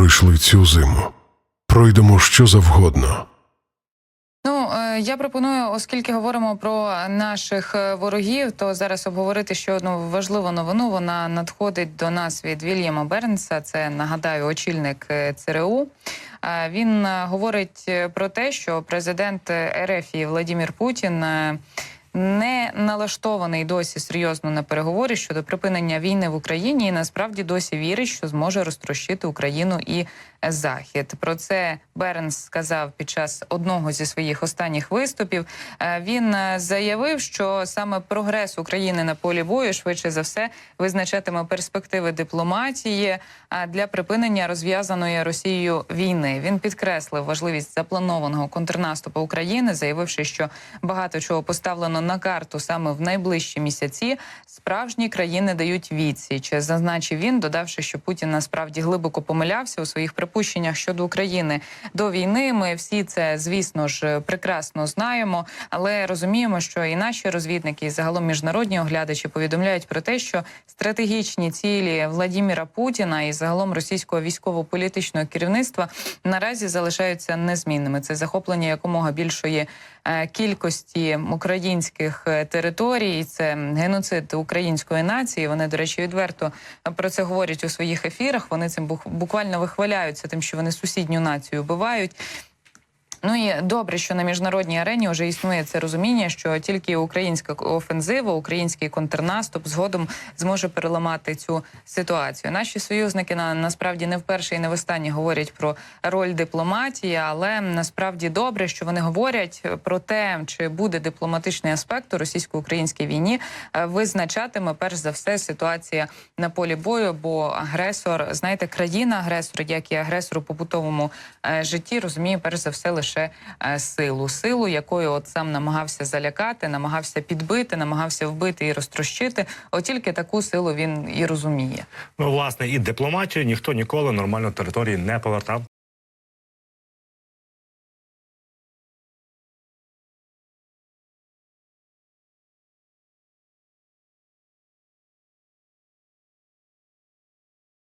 пройшли цю зиму. Пройдемо що завгодно. Ну е, я пропоную, оскільки говоримо про наших е, ворогів, то зараз обговорити ще одну важливу новину. Вона надходить до нас від Вільяма Бернса. Це нагадаю, очільник е, ЦРУ. Він говорить про те, що президент РФ Владимир Путін. Е, Не налаштований досі серйозно на переговори щодо припинення війни в Україні, і насправді досі вірить, що зможе розтрощити Україну і Захід. Про це Бернс сказав під час одного зі своїх останніх виступів. Е, Він е, заявив, що саме прогрес України на полі бою швидше за все визначатиме перспективи дипломатії для припинення розв'язаної Росією війни. Він підкреслив важливість запланованого контрнаступу України, заявивши, що багато чого поставлено на карту саме в найближчі місяці. Справжні країни дають відсіч. Зазначив він, додавши, що Путін насправді глибоко помилявся у своїх припущеннях щодо України до війни. Ми всі це, звісно ж, прекрасно знаємо, але розуміємо, що і наші розвідники, і загалом міжнародні оглядачі повідомляють про те, що стратегічні цілі Владіміра Путіна і загалом російського військово-політичного керівництва наразі залишаються незмінними. Це захоплення якомога більшої е, кількості українських е, територій. Це геноцид української нації. Вони, до речі, відверто про це говорять у своїх ефірах. Вони цим буквально вихваляються, тим, що вони сусідню націю вбивають. Ну і добре, що на міжнародній арені вже існує це розуміння, що тільки українська офензива, український контрнаступ згодом зможе переламати цю ситуацію. Наші союзники на насправді не вперше і не востаннє говорять про роль дипломатії, але насправді добре, що вони говорять про те, чи буде дипломатичний аспект у російсько-українській війні, е, визначатиме перш за все ситуація на полі бою. Бо агресор, знаєте, країна-агресор, як і агресор у побутовому е, житті, розуміє перш за все лише е, силу, силу, якою от сам намагався залякати, намагався підбити, намагався вбити і розтрощити. От тільки таку силу він і розуміє. Ну, власне, і дипломатію ніхто ніколи нормально території не повертав